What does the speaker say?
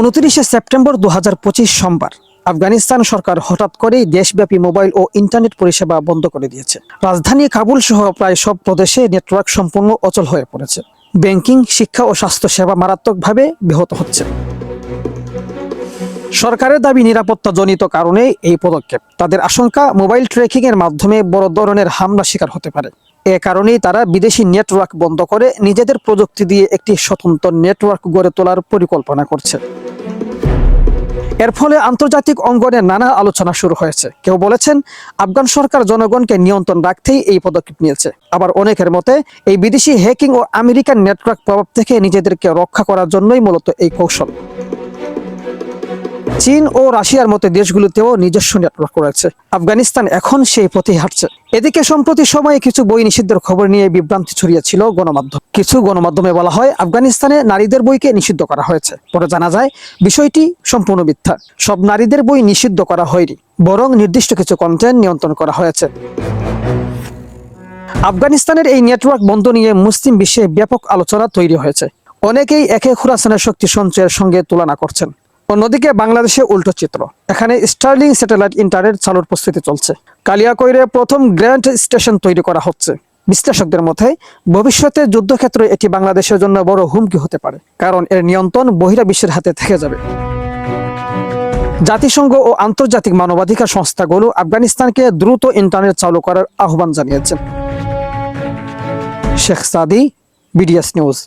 উনত্রিশে সেপ্টেম্বর দু হাজার পঁচিশ সোমবার, আফগানিস্তান সরকার হঠাৎ করেই দেশব্যাপী মোবাইল ও ইন্টারনেট পরিষেবা বন্ধ করে দিয়েছে। রাজধানী কাবুল সহ প্রায় সব প্রদেশে নেটওয়ার্ক সম্পূর্ণ অচল হয়ে পড়েছে। ব্যাংকিং, শিক্ষা ও স্বাস্থ্য সেবা মারাত্মকভাবে ব্যাহত হচ্ছে। সরকারের দাবি নিরাপত্তাজনিত কারণে এই পদক্ষেপ। তাদের আশঙ্কা মোবাইল ট্র্যাকিং এর মাধ্যমে বড় ধরনের হামলা শিকার হতে পারে। এ কারণেই তারা বিদেশি নেটওয়ার্ক বন্ধ করে নিজেদের প্রযুক্তি দিয়ে একটি স্বতন্ত্র নেটওয়ার্ক গড়ে তোলার পরিকল্পনা করছে। এর ফলে আন্তর্জাতিক অঙ্গনে নানা আলোচনা শুরু হয়েছে। কেউ বলেছেন, আফগান সরকার জনগণকে নিয়ন্ত্রণ রাখতেই এই পদক্ষেপ নিয়েছে। আবার অনেকের মতে, এই বিদেশি হ্যাকিং ও আমেরিকান নেটওয়ার্ক প্রভাব থেকে নিজেদেরকে রক্ষা করার জন্যই মূলত এই কৌশল। চীন ও রাশিয়ার মতো দেশগুলোতেও নিজস্ব নেটওয়ার্ক রয়েছে। আফগানিস্তান এখন সেই পথে হাঁটছে। এদিকে সম্প্রতি সময়ে কিছু বই নিষিদ্ধের খবর নিয়ে বিভ্রান্তি ছড়িয়েছিল গণমাধ্যম। কিছু গণমাধ্যমে বলা হয়, আফগানিস্তানে নারীদের বইকে নিষিদ্ধ করা হয়েছে। পরে জানা যায়, বিষয়টি সম্পূর্ণ মিথ্যা। সব নারীদের বই নিষিদ্ধ করা হয়নি, বরং নির্দিষ্ট কিছু কন্টেন্ট নিয়ন্ত্রণ করা হয়েছে। আফগানিস্তানের এই নেটওয়ার্ক বন্ধ নিয়ে মুসলিম বিশ্বে ব্যাপক আলোচনা তৈরি হয়েছে। অনেকেই একে খুরাসানের শক্তি সঞ্চয়ের সঙ্গে তুলনা করছেন। অন্যদিকে বাংলাদেশে উল্টো চিত্র। এখানে স্টার্লিং স্যাটেলাইট ইন্টারনেট চালুর প্রস্তুতি চলছে। কালিয়াকৈরে প্রথম গ্র্যান্ড স্টেশন তৈরি করা হচ্ছে। বিশ্লেষকদের মতে, ভবিষ্যতে যুদ্ধক্ষেত্রে এটি বাংলাদেশের জন্য বড় হুমকি হতে পারে, কারণ এর নিয়ন্ত্রণ বহিরা বিশ্বের হাতে থেকে যাবে। জাতিসংঘ ও আন্তর্জাতিক মানবাধিকার সংস্থাগুলো আফগানিস্তানকে দ্রুত ইন্টারনেট চালু করার আহ্বান জানিয়েছেন শেখ সাদি, বিডিএস নিউজ।